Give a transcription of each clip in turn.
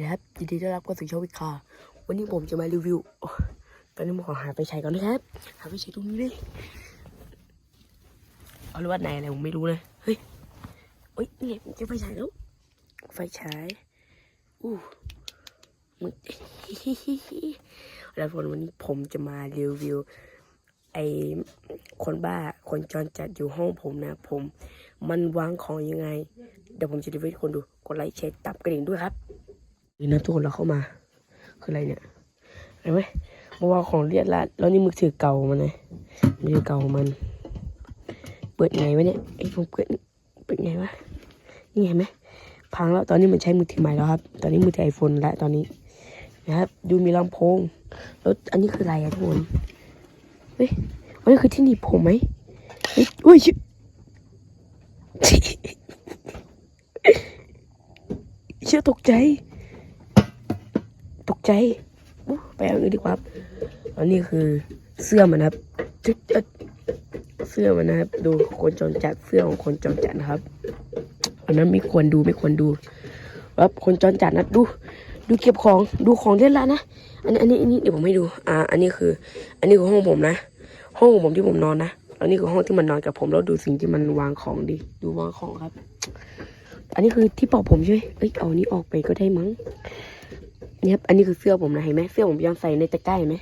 ดีครับยินดีต้อนรับเข้าสู่ช่องวิคาวันนี้ผมจะมารีวิว ตอนนี้ผมขอหาไฟฉายก่อนนะครับ หาไฟฉายตรงนี้เลยเอาหรือว่าไหนอะไรผมไม่รู้นะเฮ้ยโอ้ยนี่ไงผมจอไฟฉายแล้ว ไฟฉายอู้มึงแล้วคนวันนี้ผมจะมารีวิว ไอคนบ้าคนจรจัดอยู่ห้องผมนะผม มันวางของยังไง เดี๋ยวผมจะรีวิวให้คนดู กดไลค์แชร์ตับกระดิ่งด้วยครับ นี่นะทุกคนเราเข้ามา คืออะไรเนี่ยเห็นไหมมาวางของเรียดละแล้วนี่มือถือเก่ามันนะมือถือเก่ามัน เปิดไงวะเนี่ยไอ้ผมเปิดเปิดไงวะนี่เห็นไหมพังแล้วตอนนี้มันใช้มือถือใหม่แล้วครับ ตอนนี้มือถือไอโฟนแล้วตอนนี้นะครับดูมีลำโพงแล้วอันนี้คืออะไรอะทุกคนเฮ้ยอันนี้คือที่หนีบผมไหมเฮ้ยอุ้ยชิเชื่อตกใจ ตกใจไปเอาอื่นดีกว่าครับอันนี้คือเสื้อมันนะครับจึ๊ดเสื้อมันนะครับ ดูคนจรจัดเสื้อของคนจรจัดนะครับ อันนั้นไม่ควรดูไม่ควรดูครับคนจรจัดนะดูดูเก็บของดูของเล่นละนะอันนี้อันนี้อันนี้เดี๋ยวผมให้ดู อ่า อันนี้คือ อันนี้คือห้องผมนะ ห้องของผมที่ผมนอนนะอันนี้คือห้องที่มันนอนกับผมแล้วดูสิ่งที่มันวางของดิดูวางของครับ อันนี้คือที่ป่าผมใช่ไหมเอ้ยเอานี้ออกไปก็ได้มั้ง นี่ยครับอันนี้คือเสื้อผมนะเห็นไหมเสื้อผมยังใส่ในตะกร้าเห็นไหม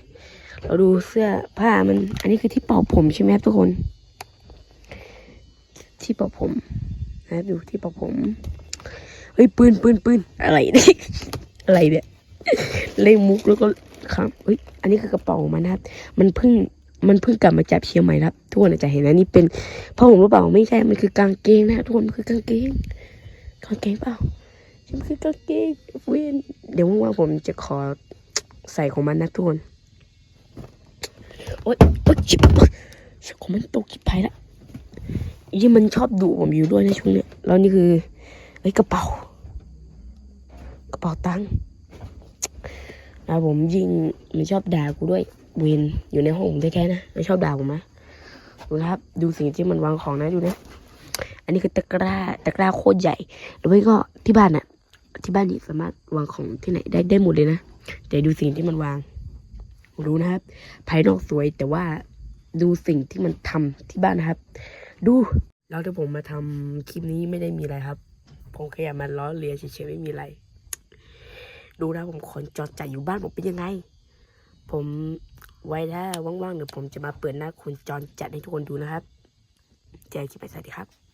เราดูเสื้อผ้ามัน อันนี้คือที่เป่าผมใช่ไหมครับทุกคน ที่เป่าผมนะครับดูที่เป่าผมเฮ้ยปืนปืนปืนอะไรเนี่ยอะไรเนี่ยเล่นมุกแล้วก็ครับเฮ้ยอันนี้คือกระเป๋ามันนะครับ มันเพิ่งมันเพิ่งกลับมาจากเชียงใหม่ครับทุกคนอาจจะเห็นนะนี่เป็นผ้าห่มหรือเปล่าไม่ใช่มันคือกางเกงนะทุกคนมันคือกางเกงกางเกงเปล่า ฉันคือกางเกงเวนเดี๋ยวว่างๆผมจะขอใส่ของมันนะทุกคน โอ๊ยโอ๊ยชิบชิบของมันตกชิบไปละยี่มันชอบดุผมอยู่ด้วยในช่วงเนี้ยแล้วนี่คือไอ้กระเป๋า กระเป๋าตังค์นะผมยิงมันชอบด่ากูด้วยเวนอยู่ในห้องผมแท้ๆนะมันชอบด่าผมนะดูนะครับดูสิ่งที่มันวางของนะดูนะ อันนี้คือตะกร้าตะกร้าโคตรใหญ่หรือไม่ก็ที่บ้านอะ ที่บ้านนี่สามารถวางของที่ไหนได้ได้หมดเลยนะแต่ดูสิ่งที่มันวาง รู้นะครับ ภายนอกสวยแต่ว่าดูสิ่งที่มันทำที่บ้านนะครับ ดูแล้วที่ผมมาทำคลิปนี้ไม่ได้มีอะไรครับผมแค่อยากมาล้อเลียเฉยๆไม่มีอะไร ดูนะผมขอจอดจ่ายอยู่บ้านผมเป็นยังไง ผมไว้ถ้าว่างๆเดี๋ยวผมจะมาเปิดหน้าคนจรจัดให้ทุกคนดูนะครับ เจอกันคลิปไปสวัสดีครับ